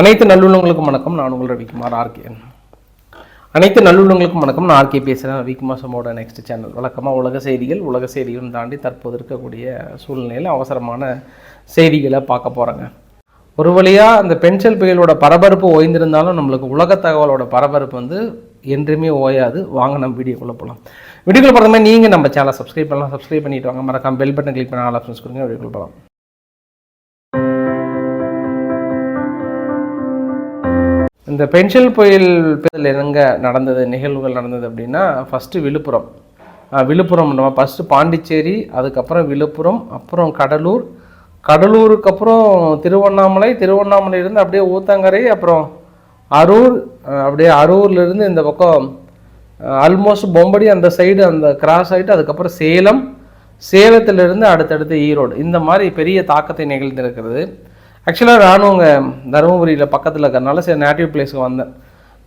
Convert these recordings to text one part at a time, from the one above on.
அனைத்து நல்லுள்ளங்களுக்கும் வணக்கம். நான் உங்கள் ரவிக்குமார் ஆர்கே அனைத்து நல்லுள்ளங்களுக்கும் வணக்கம். நான் ஆர்கே பேசுகிறேன் ரவிக்குமார் சமோட நெக்ஸ்ட் சேனல் வழக்கமாக உலக செய்திகள் உலக செய்திகளும் தாண்டி தற்போது இருக்கக்கூடிய சூழ்நிலையில் அவசரமான செய்திகளை பார்க்க போகிறேங்க ஒரு வழியாக அந்த பென்சில் புயலோட பரபரப்பு ஓய்ந்திருந்தாலும் நம்மளுக்கு உலக தகவலோட பரபரப்பு வந்து என்றுமே ஓயாது. வாங்க நம்ம வீடியோக்குள்ளே போகலாம் வீடியோக்குள்ள போகிற நீங்கள் நம்ம சேனலை சப்ஸ்கிரைப் பண்ணலாம். சப்ஸ்கிரைப் பண்ணிட்டு வாங்க. மறக்காம பெல் பட்டன் கிளிக் பண்ண ஆல் ஆப்ஷன்ஸ் கொடுங்க. வீடியோக்குள்ளே போகலாம் இந்த பென்சில் புயல் எங்க நடந்தது நிகழ்வுகள் நடந்தது அப்படின்னா ஃபஸ்ட்டு விழுப்புரம். விழுப்புரம் நம்ம ஃபஸ்ட்டு பாண்டிச்சேரி அதுக்கப்புறம் விழுப்புரம் அப்புறம் கடலூர். கடலூருக்கு அப்புறம் திருவண்ணாமலை திருவண்ணாமலையிலேருந்து அப்படியே ஊத்தங்கரை அப்புறம் அரூர். அப்படியே அரூர்லேருந்து இந்த பக்கம் ஆல்மோஸ்ட் பொம்படி அந்த சைடு அந்த கிராஸ் ஆகிட்டு அதுக்கப்புறம் சேலம். சேலத்திலிருந்து அடுத்தடுத்து ஈரோடு. இந்த மாதிரி பெரிய தாக்கத்தை நிகழ்ந்திருக்கிறது. ஆக்சுவலாக நானும் அங்கே தருமபுரியில் பக்கத்தில் இருக்கிறனால சரி நேட்டிவ் பிளேஸ்க்கு வந்தேன்.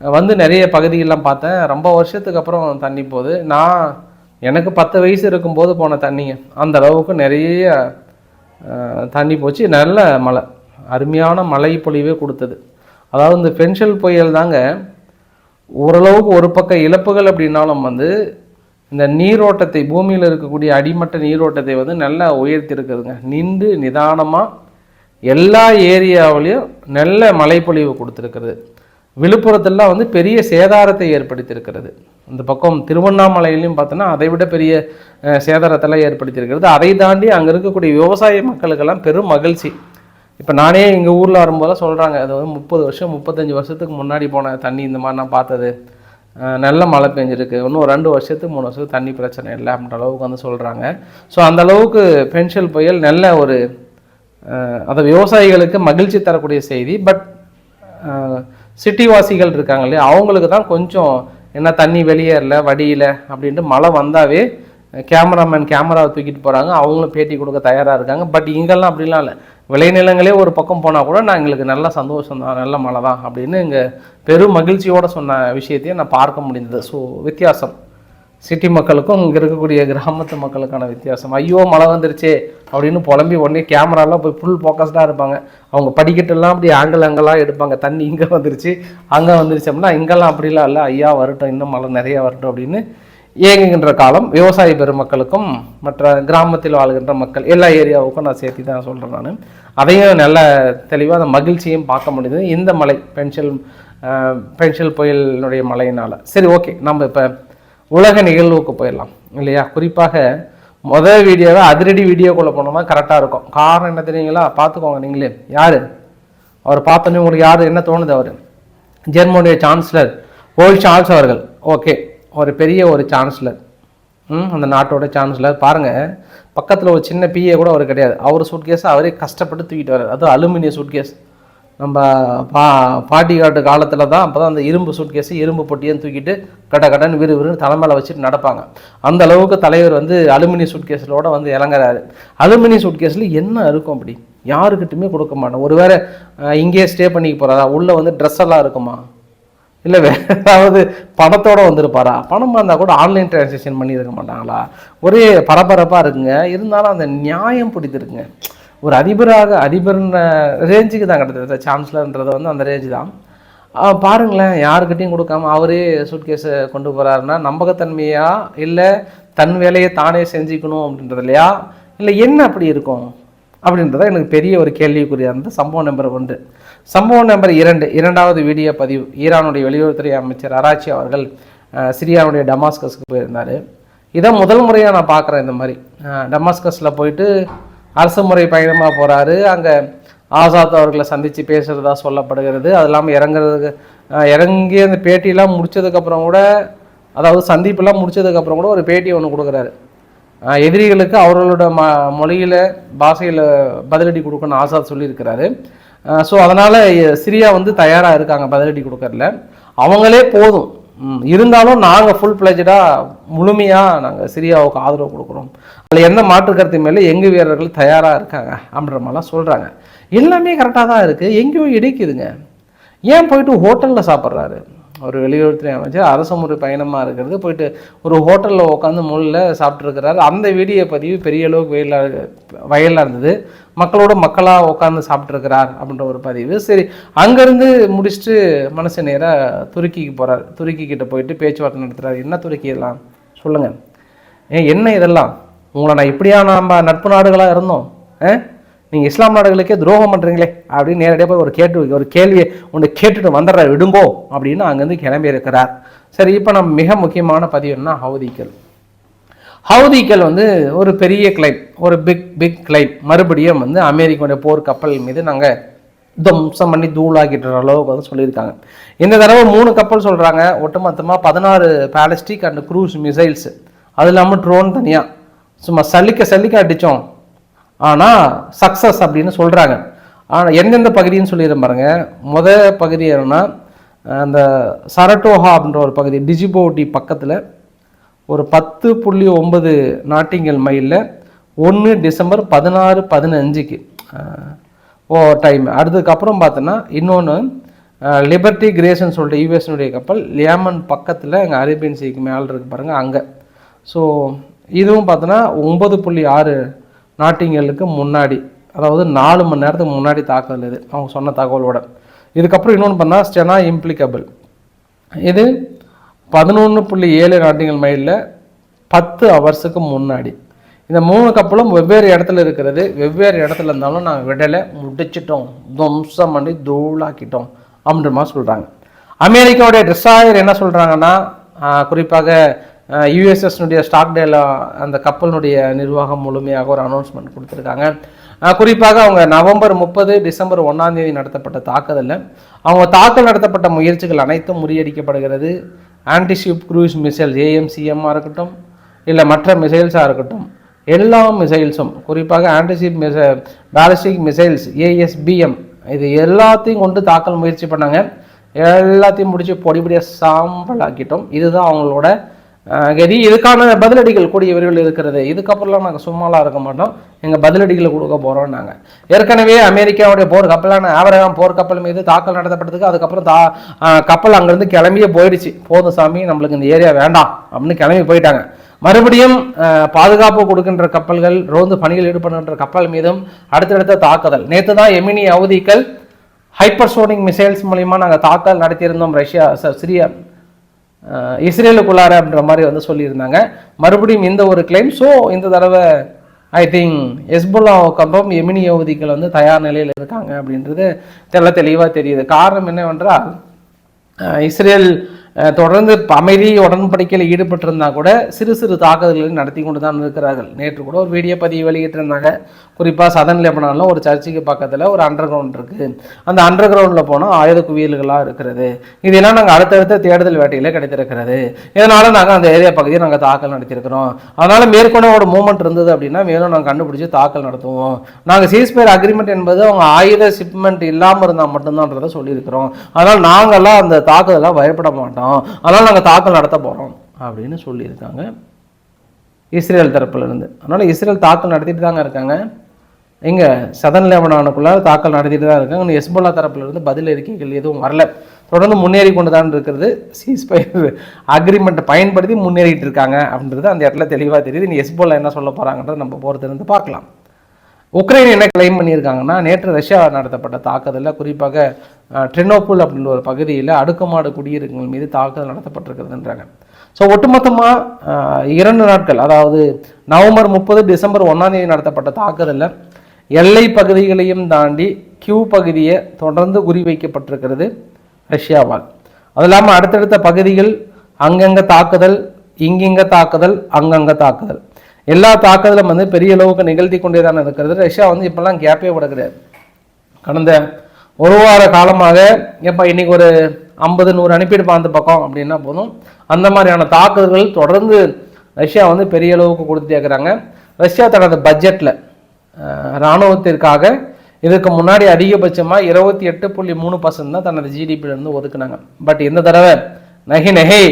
வந்து நிறைய பகுதிகள்லாம் பார்த்தேன். ரொம்ப வருஷத்துக்கு அப்புறம் தண்ணி போகுது. நான் எனக்கு பத்து வயசு இருக்கும்போது போன தண்ணிங்க. அந்த அளவுக்கு நிறைய தண்ணி போச்சு. நல்ல மழை. அருமையான மழை பொழிவே கொடுத்தது. அதாவது இந்த பென்ஷல் புயல் தாங்க ஓரளவுக்கு ஒரு பக்கம் இழப்புகள் அப்படின்னாலும் வந்து இந்த நீரோட்டத்தை பூமியில் இருக்கக்கூடிய அடிமட்ட நீரோட்டத்தை வந்து நல்லா உயர்த்தி இருக்குதுங்க நின்று நிதானமாக எல்லா ஏரியாவிலையும் நல்ல மழைப்பொழிவு கொடுத்துருக்கிறது. விழுப்புரத்தெல்லாம் வந்து பெரிய சேதாரத்தை ஏற்படுத்தியிருக்கிறது. இந்த பக்கம் திருவண்ணாமலையிலையும் பார்த்தோன்னா அதை விட பெரிய சேதாரத்தெல்லாம் ஏற்படுத்தியிருக்கிறது. அதை தாண்டி அங்கே இருக்கக்கூடிய விவசாய மக்களுக்கெல்லாம் பெரும் மகிழ்ச்சி. இப்போ நானே எங்கள் ஊரில் வரும்போதெல்லாம் சொல்கிறாங்க அது வந்து முப்பது வருஷம் முப்பத்தஞ்சு வருஷத்துக்கு முன்னாடி போன தண்ணி இந்த மாதிரி நான் பார்த்தது. நல்ல மழை பெஞ்சிருக்கு. இன்னும் ஒரு ரெண்டு வருஷத்துக்கு மூணு வருஷத்துக்கு தண்ணி பிரச்சனை இல்லை அப்படின்ற அளவுக்கு வந்து சொல்கிறாங்க ஸோ அந்த அளவுக்கு பென்ஷல் புயல் நல்ல ஒரு அது விவசாயிகளுக்கு மகிழ்ச்சி தரக்கூடிய செய்தி. பட் சிட்டி வாசிகள் இருக்காங்க இல்லையா அவங்களுக்கு தான் கொஞ்சம் என்ன தண்ணி வெளியேறல வடியல அப்படின்ட்டு மழை வந்தாவே கேமராமேன் கேமராவை தூக்கிட்டு போகிறாங்க அவங்களும் பேட்டி கொடுக்க தயாராக இருக்காங்க. பட் இங்கெல்லாம் அப்படிலாம் இல்லை. விளைநிலங்களே ஒரு பக்கம் போனால் கூட நான் எங்களுக்கு நல்ல சந்தோஷம் தான் நல்ல மழை தான் அப்படின்னு இங்கே பெரும் மகிழ்ச்சியோடு சொன்ன விஷயத்தையும் நான் பார்க்க முடிந்தது. ஸோ வித்தியாசம். சிட்டி மக்களுக்கும் இங்கே இருக்கக்கூடிய கிராமத்து மக்களுக்கான வித்தியாசம். ஐயோ மழை வந்துருச்சே அப்படின்னு புலம்பி உடனே கேமராலாம் போய் ஃபுல் ஃபோக்கஸ்டாக இருப்பாங்க. அவங்க படிக்கட்டெல்லாம் அப்படி ஆங்கிள் அங்கெல்லாம் எடுப்பாங்க. தண்ணி இங்கே வந்துருச்சு அங்கே வந்துருச்சு அப்படின்னா இங்கெல்லாம் அப்படிலாம் இல்லை. ஐயா வரட்டும் இன்னும் மழை நிறையா வரட்டும் அப்படின்னு இயங்குகின்ற காலம். விவசாய பெருமக்களுக்கும் மற்ற கிராமத்தில் வாழ்கின்ற மக்கள் எல்லா ஏரியாவுக்கும் நான் சேர்த்து தான் சொல்கிறேன் நான். அதையும் நல்ல தெளிவாக அந்த மகிழ்ச்சியும் பார்க்க முடியுது. இந்த மலை பென்சில் பென்சில் புயலினுடைய மழையினால். சரி ஓகே நம்ம இப்போ உலக நிகழ்வுக்கு போயிடலாம் இல்லையா? குறிப்பாக முதல் வீடியோவை அதிரடி வீடியோக்குள்ளே போனோம்னா கரெக்டாக இருக்கும். காரணம் என்ன தெரியுங்களா? பார்த்துக்கோங்க நீங்களே. யார்? அவர் பார்த்தோன்னே உங்களுக்கு யார்? என்ன தோணுது அவர்? ஜெர்மனுடைய சான்சலர் ஓல் சார்ல்ஸ் அவர்கள். ஓகே ஒரு பெரிய ஒரு சான்சலர் ம் அந்த நாட்டோட சான்சலர் பாருங்கள் பக்கத்தில் ஒரு சின்ன பிஏ கூட அவர் கிடையாது. அவர் சூட்கேஸை அவரே கஷ்டப்பட்டு தூக்கிட்டு வர்றார். அதுவும் அலுமினிய சூட்கேஸ் நம்ம பா பாட்டி காட்டு காலத்தில் தான் அப்போ தான் அந்த இரும்பு சூட்கேஸு இரும்பு பொட்டியும் தூக்கிட்டு கட கடன்னு விறு விறுன்னு தலைமையில் வச்சுட்டு நடப்பாங்க. அந்த அளவுக்கு தலைவர் வந்து அலுமினிய சூட்கேஸிலோட வந்து இறங்குறாரு அலுமினிய சூட்கேஸில் என்ன இருக்கும் அப்படி? யாருக்கிட்டுமே கொடுக்க மாட்டோம். ஒருவேளை இங்கேயே ஸ்டே பண்ணிக்க போகிறாரா உள்ளே வந்து ட்ரெஸ் எல்லாம் இருக்குமா? இல்லை வேற ஏதாவது பணத்தோட வந்திருப்பாரா? பணமாக இருந்தால் கூட ஆன்லைன் டிரான்சாக்ஷன் பண்ணியிருக்க மாட்டாங்களா? ஒரே பரபரப்பாக இருக்குங்க. இருந்தாலும் அந்த நியாயம் பிடித்திருக்குங்க. ஒரு அதிபராக அதிபர்ன்ற ரேஞ்சுக்கு தான் கிட்டத்தட்ட. சான்ஸ்லர்ன்றது வந்து அந்த ரேஞ்சு தான். பாருங்களேன் யாருக்கிட்டையும் கொடுக்காம அவரே சூட்கேஸை கொண்டு போகிறாருன்னா நம்பகத்தன்மையா இல்லை தன் வேலையை தானே செஞ்சுக்கணும் அப்படின்றது இல்லையா? இல்லை என்ன அப்படி இருக்கும்? அப்படின்றத எனக்கு பெரிய ஒரு கேள்விக்குறியாக இருந்தது. சம்பவம் நம்பர் ஒன்று. சம்பவம் நம்பர் இரண்டு. இரண்டாவது வீடியோ பதிவு. ஈரானுடைய வெளியுறவுத்துறை அமைச்சர் அராச்சி அவர்கள் சிரியாவுடைய டமாஸ்கஸ்க்கு போயிருந்தார். இதான் முதல் முறையாக நான் பார்க்குறேன் இந்த மாதிரி. டமாஸ்கஸில் போயிட்டு அரசு முறை பயணமாக போகிறாரு அங்கே ஆசாத் அவர்களை சந்தித்து பேசுகிறதா சொல்லப்படுகிறது. அது இல்லாமல் இறங்குறதுக்கு இறங்கி அந்த பேட்டியெலாம் முடித்ததுக்கப்புறம் கூட அதாவது சந்திப்பெல்லாம் முடிச்சதுக்கப்புறம் கூட ஒரு பேட்டி ஒன்று கொடுக்குறாரு. எதிரிகளுக்கு அவர்களோட ம மொழியில் பாஷையில் பதிலடி கொடுக்கணும்னு ஆசாத் சொல்லியிருக்கிறாரு. ஸோ அதனால் சிரியா வந்து தயாராக இருக்காங்க பதிலடி கொடுக்கறதுல. அவங்களே போதும். இருந்தாலும் நாங்கள் ஃபுல் பிளஜடாக முழுமையாக நாங்கள் சிரியாவுக்கு ஆதரவு கொடுக்குறோம். அதில் எந்த மாற்று கருத்து மேலே எங்கள் வீரர்கள் தயாராக இருக்காங்க அப்படின்ற மாதிரிலாம் சொல்கிறாங்க எல்லாமே கரெக்டாக தான் இருக்குது எங்கேயோ இடிக்குதுங்க. ஏன் போயிட்டு ஹோட்டலில் சாப்பிட்றாரு? ஒரு வெளியுறவுத்துறை அமைச்சர் அரசுமுறை பயணமாக இருக்கிறது. போயிட்டு ஒரு ஹோட்டலில் உட்காந்து முள்ளில் சாப்பிட்ருக்கிறாரு அந்த வீடியோ பதிவு பெரிய அளவுக்கு வயலாக வயலாக இருந்தது. மக்களோட மக்களாக உட்காந்து சாப்பிட்ருக்கிறார் அப்படின்ற ஒரு பதிவு. சரி அங்கேருந்து முடிச்சுட்டு மனுஷன் நேராக துருக்கிக்கு போகிறார் துருக்கி கிட்டே போயிட்டு பேச்சுவார்த்தை நடத்துகிறார் என்ன துருக்கி இதெல்லாம்? சொல்லுங்கள் ஏன் என்ன இதெல்லாம்? உங்களை நான் இப்படியா நம்ம நட்பு நாடுகளாக இருந்தோம்? ஆ? நீங்கள் இஸ்லாம் நாடுகளுக்கே துரோகம் பண்ணுறீங்களே அப்படின்னு நேரடியாக போய் ஒரு கேட்டு ஒரு கேள்வியை ஒன்று கேட்டுட்டு வந்துடுற விடுங்கோ அப்படின்னு அங்கேருந்து கிளம்பி இருக்கிறார். சரி இப்போ நம்ம மிக முக்கியமான பதிவு என்ன? ஹவுதிக்கல் ஹவுதிக்கல் வந்து ஒரு பெரிய கிளைம் ஒரு பிக் பிக் கிளைம் மறுபடியும் வந்து அமெரிக்காவுடைய போர் கப்பல் மீது நாங்கள் துவம்சம் பண்ணி தூளாக்கிட்டுற அளவுக்கு வந்து சொல்லியிருக்காங்க. இந்த தடவை மூணு கப்பல் சொல்கிறாங்க ஒட்டுமொத்தமாக பதினாறு பேலஸ்டிக் அண்ட் க்ரூஸ் மிசைல்ஸ் அது இல்லாமல் ட்ரோன் தனியாக சும்மா சலிக்க சலிக்க அடித்தோம் ஆனால் சக்ஸஸ் அப்படின்னு சொல்கிறாங்க ஆனால் எந்தெந்த பகுதின்னு சொல்லிடுற பாருங்க. முத பகுதி என்னன்னா அந்த சரட்டோஹா அப்படின்ற ஒரு பகுதி டிஜிபோட்டி பக்கத்தில் ஒரு பத்து புள்ளி ஒன்பது நாட்டிங்கல் மைலில் ஒன்று டிசம்பர் பதினாறு பதினஞ்சுக்கு ஓ டைம் அடுத்ததுக்கப்புறம் பார்த்தோன்னா இன்னொன்று லிபர்ட்டி கிரேஸ்ன்னு சொல்லிட்டு யூஎஸ்னுடைய கப்பல் லியாமன் பக்கத்தில் எங்கள் அரேபியன் சீக்கு மேலே இருக்கு பாருங்கள் அங்கே. ஸோ இதுவும் பார்த்தோன்னா ஒன்பது புள்ளி ஆறு நாட்டிங்கலுக்கு முன்னாடி அதாவது நாலு மணி நேரத்துக்கு முன்னாடி தாக்குதல் இது அவங்க சொன்ன தகவலோட. இதுக்கப்புறம் இன்னொன்று பண்ணால் ஸ்டெனா இம்ப்ளிகபிள். இது பதினொன்று புள்ளி ஏழு நாட்டிங்கள் மைலில் பத்து ஹவர்ஸுக்கு முன்னாடி. இந்த மூணு கப்பலும் வெவ்வேறு இடத்துல இருக்கிறது. வெவ்வேறு இடத்துல இருந்தாலும் நாங்கள் விடலை முடிச்சிட்டோம். துவம்சம் பண்ணி தூளாக்கிட்டோம் அப்படின்ற மாதிரி சொல்கிறாங்க அமெரிக்காவுடைய டிசையர் என்ன சொல்கிறாங்கன்னா குறிப்பாக யூஎஸ்எஸ்னுடைய ஸ்டாக்டேல அந்த கப்பலினுடைய நிர்வாகம் முழுமையாக ஒரு அனௌன்ஸ்மெண்ட் கொடுத்துருக்காங்க. குறிப்பாக அவங்க நவம்பர் முப்பது டிசம்பர் ஒன்றாம் தேதி நடத்தப்பட்ட தாக்குதலில். அவங்க தாக்கல் நடத்தப்பட்ட முயற்சிகள் அனைத்தும் முறியடிக்கப்படுகிறது. ஆன்டிஷிப் க்ரூஸ் மிசைல் ஏஎம்சிஎம்மாக இருக்கட்டும் இல்லை மற்ற மிசைல்ஸாக இருக்கட்டும் எல்லா மிசைல்ஸும் குறிப்பாக ஆன்டிஷிப் மிச பேலிஸ்டிக் மிசைல்ஸ் ஏஎஸ்பிஎம் இது எல்லாத்தையும் கொண்டு தாக்கல் முயற்சி பண்ணாங்க. எல்லாத்தையும் முடித்து பொடிபடியாக சாம்பல் ஆக்கிட்டோம் இதுதான் அவங்களோட அஹ், இதுக்கான பதிலடிகள் கூடிய விரைவில் இருக்கிறது. இதுக்கப்புறம்லாம் நாங்கள் சும்மாலாம் இருக்க மாட்டோம். எங்கள் பதிலடிகளை கொடுக்க போகிறோம் நாங்கள் ஏற்கனவே அமெரிக்காவுடைய போர் கப்பலான ஆவரகாம் போர் கப்பல் மீது தாக்கல் நடத்தப்பட்டதுக்கு அதுக்கப்புறம் தா கப்பல் அங்கேருந்து கிளம்பியே போயிடுச்சு. போதும் சாமி நம்மளுக்கு இந்த ஏரியா வேண்டாம் அப்படின்னு கிளம்பி போயிட்டாங்க. மறுபடியும் பாதுகாப்பு கொடுக்கின்ற கப்பல்கள் ரோந்து பணியில் ஈடுபடுகின்ற கப்பல் மீதும் அடுத்தடுத்த தாக்குதல். நேற்று தான் எமினி அவதிக்கள் ஹைப்பர்சோனிக் மிசைல்ஸ் மூலிமா நாங்கள் தாக்கல் நடத்தியிருந்தோம் ரஷ்யா சிரியா. இஸ்ரேலுக்குள்ளார அப்படின்ற மாதிரி வந்து சொல்லியிருந்தாங்க. மறுபடியும் இந்த ஒரு கிளைம் ஸோ இந்த தடவை ஐ திங்க் எஸ்புல்லாவுக்கப்புறம் எமினி யகுதிகள் வந்து தயார் நிலையில் இருக்காங்க அப்படின்றது தெல்ல தெளிவாக தெரியுது. காரணம் என்னவென்றால் அஹ், இஸ்ரேல் தொடர்ந்து அமைதி உடன்படிக்கையில் ஈடுபட்டிருந்தா கூட சிறு சிறு தாக்குதல்களை நடத்தி கொண்டு தான் இருக்கிறார்கள். நேற்று கூட ஒரு வீடியோ பதிவு வெளியிட்டிருந்தாங்க. குறிப்பாக சதன் லெபனானில் ஒரு சர்ச்சுக்கு பக்கத்தில் ஒரு அண்டர் கிரவுண்ட் இருக்குது அந்த அண்டர் கிரவுண்டில் போனால் ஆயுத குவியல்களாக இருக்கிறது. இதெல்லாம் நாங்கள் அடுத்தடுத்த தேடுதல் வேட்டையில் கிடைத்திருக்கிறது. இதனால் நாங்கள் அந்த ஏரியா பகுதியை நாங்கள் தாக்கல் நடத்தியிருக்கிறோம். அதனால் மேற்கொண்டு ஒரு மூமெண்ட் இருந்தது அப்படின்னா மேலும் நாங்கள் கண்டுபிடிச்சி தாக்கல் நடத்துவோம். நாங்கள் சீஸ்பேர் அக்ரிமெண்ட் என்பது அவங்க ஆயுத ஷிப்மெண்ட் இல்லாமல் இருந்தால் மட்டும்தான்றதை சொல்லியிருக்கிறோம். அதனால் நாங்கள்லாம் அந்த தாக்குதலாக பயப்பட மாட்டோம். அதனால் நாங்கள் தாக்கல் நடத்த போகிறோம் அப்படின்னு சொல்லியிருக்காங்க. இஸ்ரேல் தரப்புல இருந்து அதனால் இஸ்ரேல் தாக்கல் நடத்திட்டு தாங்க இருக்காங்க. இங்கே சதன் லெபனானுக்குள்ள தாக்கல் நடத்திட்டு தான் இருக்காங்க. இந்த எஸ்போலா தரப்புல இருந்து பதில் அறிக்கைகள் எதுவும் வரல. தொடர்ந்து முன்னேறி கொண்டு தான் இருக்கிறது. சீஸ்பயர் அக்ரிமெண்ட்டை பயன்படுத்தி முன்னேறிட்டு இருக்காங்க அப்படின்றது அந்த இடத்துல தெளிவாக தெரியுது. இனி எஸ்போலா என்ன சொல்ல போகிறாங்கன்றத நம்ம போகிறதுலேருந்து பார்க்கலாம். உக்ரைன் என்ன கிளைம் பண்ணியிருக்காங்கன்னா நேற்று ரஷ்யா நடத்தப்பட்ட தாக்குதலில் குறிப்பாக அஹ், ட்ரெனோபுல் அப்படின்ற ஒரு பகுதியில் அடுக்குமாடு குடியிருப்புகள் மீது தாக்குதல் நடத்தப்பட்டிருக்கிறதுன்றாங்க. ஸோ ஒட்டுமொத்தமாக இரண்டு நாட்கள் அதாவது நவம்பர் முப்பது டிசம்பர் ஒன்றாம் தேதி நடத்தப்பட்ட தாக்குதலில் எல்லை பகுதிகளையும் தாண்டி கியூ பகுதியை தொடர்ந்து குறிவைக்கப்பட்டிருக்கிறது ரஷ்யாவால். அது இல்லாமல் அடுத்தடுத்த பகுதிகள் அங்கங்கே தாக்குதல் இங்கிங்க தாக்குதல் அங்கங்கே தாக்குதல். எல்லா தாக்குதலும் வந்து பெரிய அளவுக்கு நிகழ்த்தி கொண்டே தான் இருக்கிறது. ரஷ்யா வந்து இப்போல்லாம் கேப்பே விட கிடையாது. கடந்த ஒரு வார காலமாக எப்போ இன்றைக்கி ஒரு ஐம்பது நூறு அனுப்பியிருப்பான் அந்த பக்கம் அப்படின்னா போதும். அந்த மாதிரியான தாக்குதல்கள் தொடர்ந்து ரஷ்யா வந்து பெரிய அளவுக்கு கொடுத்துட்டே இருக்கிறாங்க ரஷ்யா தனது பட்ஜெட்டில் இராணுவத்திற்காக இதுக்கு முன்னாடி அதிகபட்சமாக இருபத்தி எட்டு புள்ளி மூணு பர்சன்ட் தான் தனது ஜிடிபியிலேருந்து ஒதுக்குனாங்க. பட் இந்த தடவை நகை நகை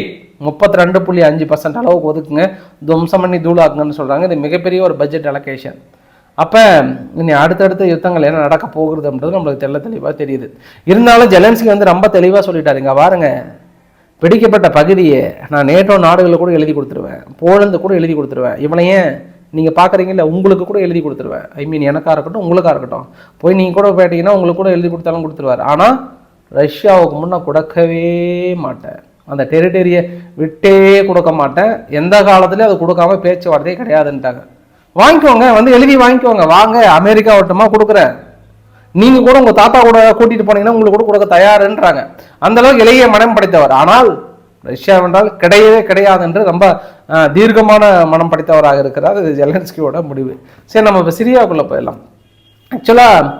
முப்பத்தி ரெண்டு புள்ளி அஞ்சு பர்சன்ட் அளவுக்கு ஒதுக்குங்க. துவம்சம் பண்ணி தூளாக்குங்கன்னு சொல்கிறாங்க இது மிகப்பெரிய ஒரு பட்ஜெட் அலோகேஷன் அப்போ இனி அடுத்தடுத்த யுத்தங்கள் என்ன நடக்க போகிறதுன்றது அப்படின்றது நம்மளுக்கு தெல்ல தெளிவாக தெரியுது. இருந்தாலும் ஜெலன்ஸ்கி வந்து ரொம்ப தெளிவாக சொல்லிட்டாரு. இங்கே பாருங்க பிடிக்கப்பட்ட பகுதியை நான் நேட்டோ நாடுகளில் கூட எழுதி கொடுத்துருவேன். போலந்து கூட எழுதி கொடுத்துருவேன். இவனையே நீங்கள் பார்க்குறீங்கல்ல உங்களுக்கு கூட எழுதி கொடுத்துருவேன். ஐ மீன் எனக்காக இருக்கட்டும் உங்களுக்காக இருக்கட்டும். போய் நீங்கள் கூட போயிட்டீங்கன்னா உங்களுக்கு கூட எழுதி கொடுத்தாலும் கொடுத்துருவார். ஆனால் ரஷ்யாவுக்கு முன்னே கொடுக்கவே மாட்டேன். அந்த டெரிட்டரியை விட்டே கொடுக்க மாட்டேன். எந்த காலத்துலேயும் அது கொடுக்காம பேச்சுவார்த்தையே கிடையாதுன்ட்டாங்க. வாங்கிக்கோங்க வந்து எழுதி வாங்கிக்கோங்க. வாங்க அமெரிக்கா வட்டமாக கொடுக்குறேன். நீங்க கூட உங்க தாத்தா கூட கூட்டிட்டு போனீங்கன்னா உங்களுக்கு கூட கொடுக்க தயாருன்றாங்க. அந்த அளவுக்கு இளைய மனம் படைத்தவர். ஆனால் ரஷ்யா என்றால் கிடையவே கிடையாது என்று ரொம்ப தீர்க்கமான மனம் படைத்தவராக இருக்கிறார். இது ஜெலன்ஸ்கியோட முடிவு. சரி நம்ம இப்போ சிரியாவுக்குள்ள போயிடலாம். ஆக்சுவலாக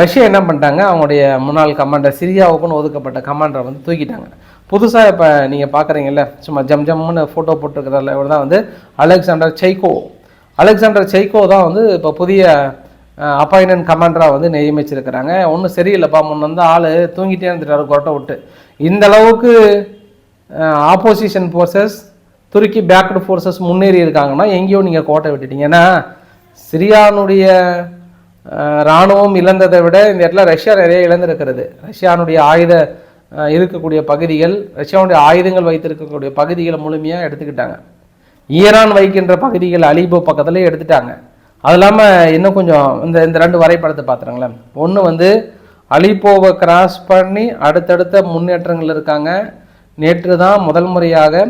ரஷ்யா என்ன பண்ணிட்டாங்க? அவங்களுடைய முன்னாள் கமாண்டர் சிரியாவுக்குன்னு ஒதுக்கப்பட்ட கமாண்டரை வந்து தூக்கிட்டாங்க. புதுசாக இப்போ நீங்கள் பார்க்குறீங்கல்ல சும்மா ஜம் ஜம்னு ஃபோட்டோ போட்டிருக்கிறதுல இவர் தான் வந்து அலெக்சாண்டர் செய்கோ. அலெக்சாண்டர் சைக்கோ தான் வந்து இப்போ புதிய அப்பாயின்மெண்ட் கமாண்டராக வந்து நியமிச்சிருக்கிறாங்க. ஒன்றும் சரியில்லைப்பா முன்ன வந்து ஆள் தூங்கிட்டே இருந்துட்டாரு கொட்டை விட்டு. இந்த அளவுக்கு opposition forces Turkey backed forces முன்னேறி இருக்காங்கன்னா எங்கேயோ நீங்கள் கோட்டை விட்டுட்டீங்க. ஏன்னா சிரியானுடைய இராணுவம் இழந்ததை விட இந்த இடத்துல ரஷ்யா நிறைய இழந்திருக்கிறது. ரஷ்யானுடைய ஆயுத இருக்கக்கூடிய பகுதிகள் ரஷ்யாவுடைய ஆயுதங்கள் வைத்திருக்கக்கூடிய பகுதிகளை முழுமையாக எடுத்துக்கிட்டாங்க. ஈரான் வைக்கின்ற பகுதிகள் அலிபோ பக்கத்துலேயே எடுத்துட்டாங்க. அது இல்லாமல் இன்னும் கொஞ்சம் இந்த இந்த ரெண்டு வரைபடத்தை பார்த்துறாங்களேன் ஒன்று வந்து அலிப்போவை கிராஸ் பண்ணி அடுத்தடுத்த முன்னேற்றங்கள் இருக்காங்க. நேற்று தான் முதல் முறையாக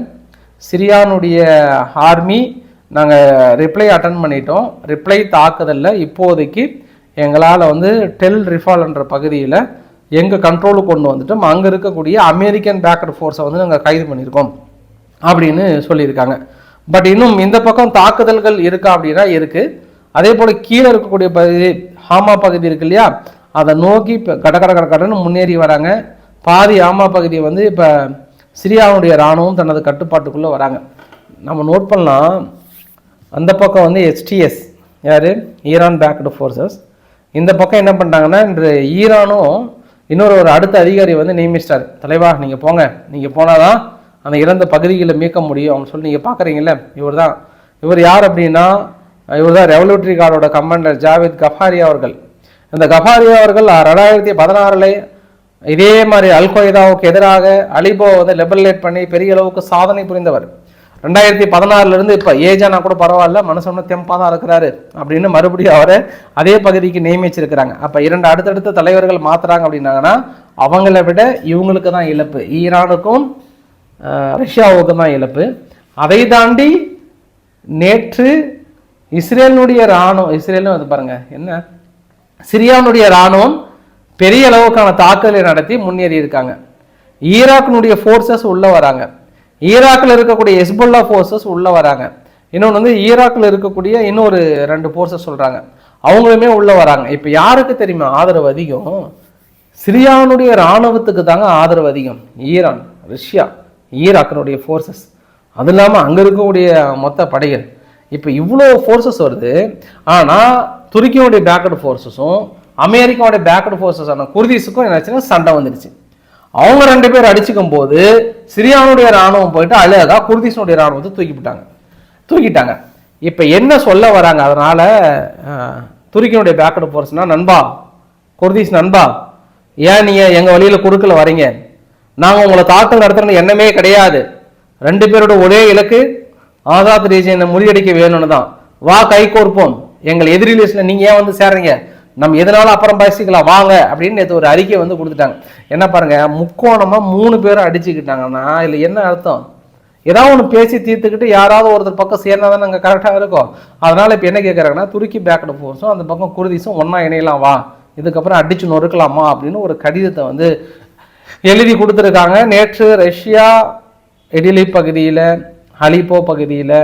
சிரியானுடைய ஆர்மி நாங்கள் ரிப்ளை அட்டன் பண்ணிட்டோம். ரிப்ளை தாக்குதலில் இப்போதைக்கு எங்களால் வந்து டெல் ரிஃபால் என்ற பகுதியில் எங்கள் கண்ட்ரோலுக்கு கொண்டு வந்துட்டோம். அங்கே இருக்கக்கூடிய அமெரிக்கன் பேக்கட் ஃபோர்ஸை வந்து நாங்கள் கைது பண்ணியிருக்கோம். அப்படின்னு சொல்லியிருக்காங்க. பட் இன்னும் இந்த பக்கம் தாக்குதல்கள் இருக்கா அப்படின்னா இருக்கு. அதே போல் கீழே இருக்கக்கூடிய பகுதி ஹாமா பகுதி இருக்கு இல்லையா? அதை நோக்கி இப்போ கட கட கட கடன்னு முன்னேறி வராங்க. பாதி ஆமா பகுதியை வந்து இப்போ சிரியாவுடைய இராணுவம் தனது கட்டுப்பாட்டுக்குள்ளே வராங்க. நம்ம நோட் பண்ணலாம். அந்த பக்கம் வந்து எஸ்டிஎஸ் யார்? ஈரான் பேக்டு ஃபோர்ஸஸ் இந்த பக்கம் என்ன பண்ணுறாங்கன்னா இன்று ஈரானும் இன்னொரு ஒரு அடுத்த அதிகாரி வந்து நியமிச்சிட்டார். தலைவா நீங்கள் போங்க. நீங்கள் போனால் தான் அந்த இறந்த பகுதிகளை மீட்க முடியும். அப்படின்னு சொல்லி நீங்கள் பார்க்குறீங்கள இவர் தான் இவர் யார் அப்படின்னா இவர் தான் ரெவல்யூட்டரி கார்டோட கமாண்டர் ஜாவேத் கஃபாரியா அவர்கள். இந்த கஃபாரியா அவர்கள் ரெண்டாயிரத்தி பதினாறில் இதே மாதிரி அல் கொய்தாவுக்கு எதிராக அலிபோ வந்து லெபல்லேட் பண்ணி பெரிய அளவுக்கு சாதனை புரிந்தவர். ரெண்டாயிரத்தி பதினாறுலேருந்து இப்போ ஏஜானா கூட பரவாயில்ல மனுஷன் தெம்பாக தான் இருக்கிறாரு அப்படின்னு மறுபடியும் அவரை அதே பகுதிக்கு நியமிச்சிருக்கிறாங்க. அப்போ இரண்டு அடுத்தடுத்த தலைவர்கள் மாத்துறாங்க அப்படின்னாங்கன்னா அவங்கள விட இவங்களுக்கு தான் இழப்பு. ஈரானுக்கும் ரஷ்யாவுக்கு தான் இழப்பு. அதை தாண்டி நேற்று இஸ்ரேலினுடைய இராணுவம் இஸ்ரேலும் வந்து பாருங்கள் என்ன? சிரியானுடைய இராணுவம் பெரிய அளவுக்கான தாக்குதலை நடத்தி முன்னேறி இருக்காங்க. ஈராக்கினுடைய ஃபோர்ஸஸ் உள்ளே வராங்க. ஈராக்கில் இருக்கக்கூடிய எஸ்புல்லா ஃபோர்ஸஸ் உள்ளே வராங்க. இன்னொன்று வந்து ஈராக்கில் இருக்கக்கூடிய இன்னொரு ரெண்டு ஃபோர்ஸஸ் சொல்கிறாங்க அவங்களுமே உள்ளே வராங்க. இப்போ யாருக்கு தெரியுமா? ஆதரவு அதிகம். சிரியானுடைய இராணுவத்துக்கு தாங்க ஆதரவு அதிகம். Iran Russia. ஈராக்கினுடைய ஃபோர்ஸஸ் அது இல்லாமல் அங்கே இருக்கக்கூடிய மொத்த படைகள். இப்போ இவ்வளோ ஃபோர்ஸஸ் வருது. ஆனால் துருக்கியோடைய பேக்கடு ஃபோர்ஸஸும் அமெரிக்காவுடைய பேக்கட் ஃபோர்ஸஸான குர்தீஸுக்கும் என்னாச்சுன்னா சண்டை வந்துடுச்சு. அவங்க ரெண்டு பேர் அடிச்சுக்கும் போது சிரியானுடைய ராணுவம் போயிட்டு அழகா குர்தீஸனுடைய ராணுவத்தை தூக்கிவிட்டாங்க தூக்கிட்டாங்க. இப்போ என்ன சொல்ல வராங்க? அதனால் துருக்கியினுடைய பேக்கடு ஃபோர்ஸ்னால் நண்பா குர்தீஸ் நண்பா ஏன் நீங்கள் எங்கள் வழியில் குறுக்கில் வரீங்க? நாங்கள் உங்களை தாக்கல் நடத்துகிற எண்ணமே கிடையாது. ரெண்டு பேரோட ஒரே இலக்கு ஆசாத் ரீஜனை முறியடிக்க வேணும்னு தான். வா கை கோர்ப்போம். எங்கள் எதிரி லிஸ்ட்டில் நீங்கள் ஏன் வந்து சேர்றீங்க நம்ம எதனால அப்புறம் பேசிக்கலாம்? வாங்க. அப்படின்னு நேற்று ஒரு அறிக்கை வந்து கொடுத்துட்டாங்க. என்ன பாருங்க முக்கோணமாக மூணு பேரும் அடிச்சுக்கிட்டாங்கன்னா இல்லை என்ன அர்த்தம்? ஏதாவது ஒன்று பேசி தீர்த்துக்கிட்டு யாராவது ஒருத்தர் பக்கம் சேர்ந்தா தான் நாங்கள் கரெக்டாக இருக்கோம். அதனால் இப்போ என்ன கேட்குறாங்கன்னா துருக்கி பேக்கடு ஃபோர்ஸும் அந்த பக்கம் குருதிஸும் ஒன்றா இணையலாம் வா. இதுக்கப்புறம் அடிச்சு நொறுக்கலாமா? அப்படின்னு ஒரு கடிதத்தை வந்து எழுதி கொடுத்துருக்காங்க. நேற்று ரஷ்யா இடிலி பகுதியில் ஹலிப்போ பகுதியில்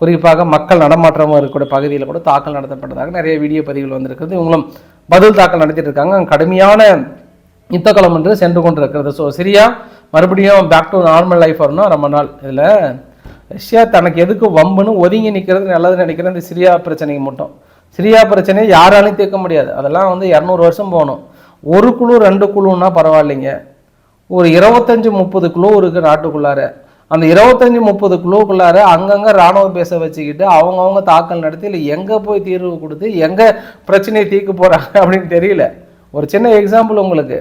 குறிப்பாக மக்கள் நடமாட்டம் இருக்கக்கூடிய பகுதியில் கூட தாக்கல் நடத்தப்பட்டதாக நிறைய வீடியோ பதிவுகள் வந்திருக்கிறது. இவங்களும் பதில் தாக்கல் நடத்திட்டு இருக்காங்க. கடுமையான யுத்தக்களம் என்று சென்று கொண்டிருக்கிறது. ஸோ சிரியா மறுபடியும் பேக் டு நார்மல் லைஃப் வரணும் ரொம்ப நாள். இதில் ரஷ்யா தனக்கு எதுக்கு வம்புன்னு ஒதுங்கி நிற்கிறது நல்லதுன்னு நினைக்கிறேன். இந்த சிரியா பிரச்சனைக்கு மட்டும். சிரியா பிரச்சனையை யாராலையும் தீர்க்க முடியாது. அதெல்லாம் வந்து இரநூறு வருஷம் போகணும். ஒரு குழு ரெண்டு குழுன்னா பரவாயில்லைங்க. ஒரு இருபத்தஞ்சி முப்பது குழு இருக்குது நாட்டுக்குள்ளார அந்த இருபத்தஞ்சி முப்பது குழுக்குள்ளார அங்கங்கே இராணுவ பேச வச்சுக்கிட்டு அவங்கவுங்க தாக்கல் நடத்தி இல்லை எங்கே போய் தீர்வு கொடுத்து எங்கே பிரச்சனையை தீர்க்க போகிறாங்க அப்படின்னு தெரியல. ஒரு சின்ன எக்ஸாம்பிள் உங்களுக்கு.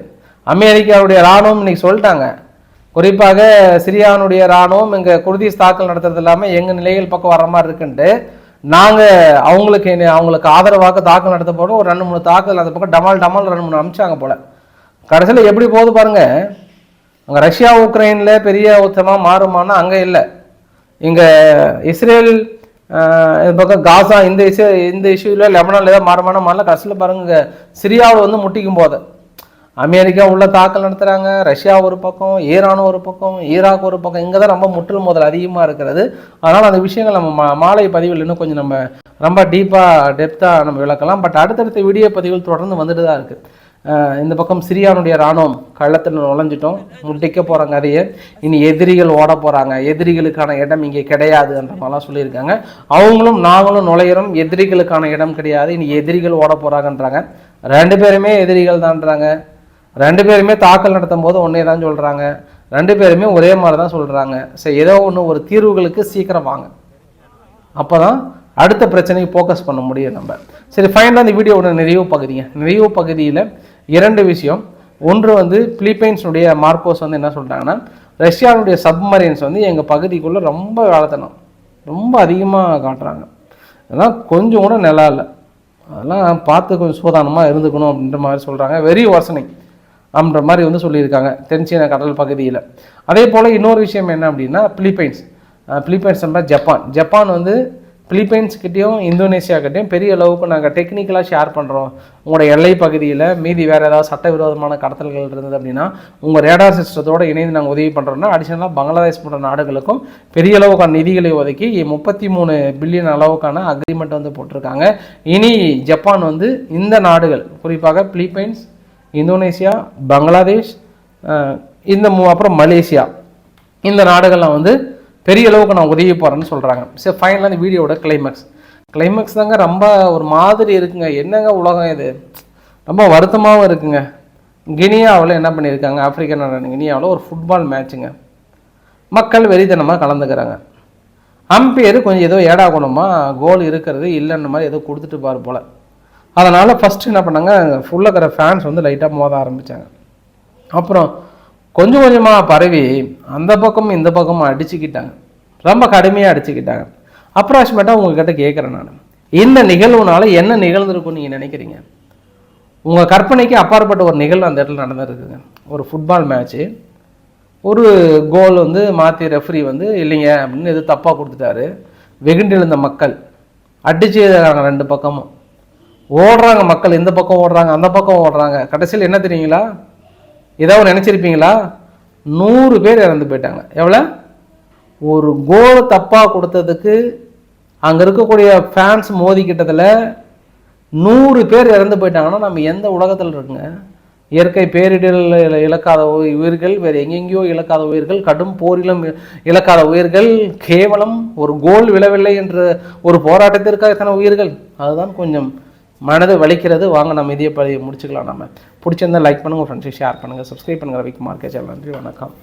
அமெரிக்காவுடைய ராணுவம் இன்னைக்கு சொல்லிட்டாங்க. குறிப்பாக சிரியானுடைய இராணுவம் இங்கே குர்தீஸ் தாக்கல் நடத்துறது இல்லாமல் எங்கள் நிலைகள் பக்கம் வர மாதிரி இருக்குன்ட்டு நாங்கள் அவங்களுக்கு அவங்களுக்கு ஆதரவாக தாக்கல் நடத்த போகிறோம் ஒரு ரெண்டு மூணு தாக்கல் அந்த பக்கம் டமால் டமால் ரெண்டு மூணு அமிச்சாங்க போல். கடைசியில் எப்படி போகுது பாருங்கள் அங்கே ரஷ்யா உக்ரைனில் பெரிய உத்தமாக மாறுமானா அங்கே இல்லை. இங்கே இஸ்ரேல் இது பக்கம் காசா இந்த இஷ்யூ இந்த இஷ்யூவில் லெபனானில் ஏதாவது மாறுமான மாறல. கடைசியில் பாருங்க சிரியாவில் வந்து முட்டிக்கும் போது. அமெரிக்கா உள்ள தாக்கல் நடத்துகிறாங்க ரஷ்யா ஒரு பக்கம் ஈரான் ஒரு பக்கம் ஈராக் ஒரு பக்கம். இங்கே தான் ரொம்ப முற்றிலும் முதல் அதிகமாக இருக்கிறது. அதனால் அந்த விஷயங்கள் நம்ம மா மாலை பதிவில் இன்னும் கொஞ்சம் நம்ம ரொம்ப டீப்பாக டெப்த்தாக நம்ம விளக்கலாம். பட் அடுத்தடுத்த வீடியோ பதிவுகள் தொடர்ந்து வந்துட்டு தான் இருக்குது இந்த பக்கம் சிரியானுடைய ராணுவம் கள்ளத்தில் நுழைஞ்சிட்டோம். முட்டிக்க போகிறாங்க அதையே. இனி எதிரிகள் ஓட போகிறாங்க எதிரிகளுக்கான இடம் இங்கே கிடையாதுன்ற மாதிரிலாம் சொல்லியிருக்காங்க. அவங்களும் நாங்களும் நுழையிறோம். எதிரிகளுக்கான இடம் கிடையாது. இனி எதிரிகள் ஓட போகிறாங்கன்றாங்க ரெண்டு பேருமே எதிரிகள் தான்றாங்க. ரெண்டு பேருமே தாக்கல் நடத்தும் போது ஒன்றே தான் சொல்கிறாங்க ரெண்டு பேருமே ஒரே மாதிரி தான் சொல்கிறாங்க சரி ஏதோ ஒன்று ஒரு தீர்வுகளுக்கு சீக்கிரம் வாங்க. அப்போ தான் அடுத்த பிரச்சனைக்கு ஃபோக்கஸ் பண்ண முடியும் நம்ம. சரி ஃபைனலாக இந்த வீடியோவோட நிறைவு பகுதிங்க. நிறைவு பகுதியில் இரண்டு விஷயம். ஒன்று வந்து பிலிப்பைன்ஸுடைய மார்க்கோஸ் வந்து என்ன சொல்கிறாங்கன்னா ரஷ்யாவுடைய சப்மரீன்ஸ் வந்து எங்கள் பகுதிக்குள்ளே ரொம்ப வளர்த்தணும் ரொம்ப அதிகமாக காட்டுறாங்க. அதெல்லாம் கொஞ்சம் கூட நிலா இல்லை. அதெல்லாம் பார்த்து கொஞ்சம் சூதானமாக இருந்துக்கணும் அப்படின்ற மாதிரி சொல்கிறாங்க வெரி வாசனை அப்படின்ற மாதிரி வந்து சொல்லியிருக்காங்க தென்சீன கடல் பகுதியில். அதே போல் இன்னொரு விஷயம் என்ன அப்படின்னா பிலிப்பைன்ஸ். பிலிப்பைன்ஸ் நம்ம ஜப்பான். ஜப்பான் வந்து பிலிப்பைன்ஸ் கிட்டேயும் பெரிய அளவுக்கு நாங்கள் டெக்னிக்கலாக ஷேர் பண்ணுறோம் உங்களோட எல்லை பகுதியில் மீதி வேறு ஏதாவது சட்டவிரோதமான கடத்தல்கள் இருந்தது அப்படின்னா உங்கள் ரேடார் சிஸ்டத்தோட இணைந்து நாங்கள் உதவி பண்ணுறோம்னா அடிஷனலாக பங்களாதேஷ் போன்ற நாடுகளுக்கும் பெரிய அளவுக்கான நிதிகளை ஒதுக்கி முப்பத்தி மூணு பில்லியன் அளவுக்கான அக்ரிமெண்ட் வந்து போட்டிருக்காங்க. இனி ஜப்பான் வந்து இந்த நாடுகள் குறிப்பாக பிலிப்பைன்ஸ் இந்தோனேஷியா பங்களாதேஷ் இந்த மூ அப்புறம் மலேசியா இந்த நாடுகள்லாம் வந்து பெரிய அளவுக்கு நான் உதவி போகிறேன்னு சொல்கிறாங்க சரி ஃபைனலாக அந்த வீடியோட கிளைமேக்ஸ் கிளைமேக்ஸ் தாங்க ரொம்ப ஒரு மாதிரி இருக்குங்க. என்னங்க உலகம் இது? ரொம்ப வருத்தமாகவும் இருக்குங்க. கினியாவில் என்ன பண்ணியிருக்காங்க? ஆப்பிரிக்க நாடான கினியாவில் ஒரு ஃபுட்பால் மேட்ச்சுங்க மக்கள் வெறித்தனமாக கலந்துக்கிறாங்க. அம்பையர் கொஞ்சம் ஏதோ ஏடா குணமாக கோல் இருக்கிறது இல்லைன்ற மாதிரி ஏதோ கொடுத்துட்டு பாரு போல். அதனால் ஃபஸ்ட்டு என்ன பண்ணாங்க? ஃபுல்லாக இருக்கிற ஃபேன்ஸ் வந்து லைட்டாக மோத ஆரம்பித்தாங்க அப்புறம் கொஞ்சம் கொஞ்சமாக பரவி அந்த பக்கம் இந்த பக்கமும் அடிச்சுக்கிட்டாங்க. ரொம்ப கடுமையாக அடிச்சுக்கிட்டாங்க. அப்ராக்சிமேட்டாக உங்ககிட்ட கேட்குறேன் நான். இந்த நிகழ்வுனால என்ன நிகழ்ந்திருக்கும்னு நீங்கள் நினைக்கிறீங்க? உங்கள் கற்பனைக்கு அப்பாற்பட்ட ஒரு நிகழ்வு அந்த இடத்துல நடந்திருக்குங்க. ஒரு ஃபுட்பால் மேட்ச்சு ஒரு கோல் வந்து மாற்றி ரெஃப்ரி வந்து இல்லைங்க அப்படின்னு எது தப்பாக கொடுத்துட்டாரு. வெகுண்டிழுந்த மக்கள். அடிச்சு ரெண்டு பக்கமும். ஓடுறாங்க மக்கள். இந்த பக்கம் ஓடுறாங்க அந்த பக்கம் ஓடுறாங்க. கடைசியில் என்ன தெரியுங்களா? ஏதாவது நினச்சிருப்பீங்களா? நூறு பேர் இறந்து போயிட்டாங்க. எவ்வளோ ஒரு கோல் தப்பாக கொடுத்ததுக்கு அங்கே இருக்கக்கூடிய ஃபேன்ஸ் மோதிக்கிட்டதில் நூறு பேர் இறந்து போயிட்டாங்கன்னா நம்ம எந்த உலகத்தில் இருக்குங்க? இயற்கை பேரிடரில் இழக்காத உயிர்கள் வேறு எங்கெங்கேயோ இழக்காத உயிர்கள் கடும் போரிலும் இழக்காத உயிர்கள் கேவலம் ஒரு கோல் விழவில்லை என்ற ஒரு போராட்டத்திற்காக எத்தனை உயிர்கள். அதுதான் கொஞ்சம் மனது வலிக்கிறது. வாங்க நம்ம இதே பதிவை முடிச்சுக்கலாம் நம்ம பிடிச்சிருந்தா லைக் பண்ணுங்கள் ஃப்ரெண்ட்ஸை ஷேர் பண்ணுங்கள் சப்ஸ்கிரைப் பண்ணுங்கள் ரவிக்குமார் கே. சேனல் நன்றி வணக்கம்.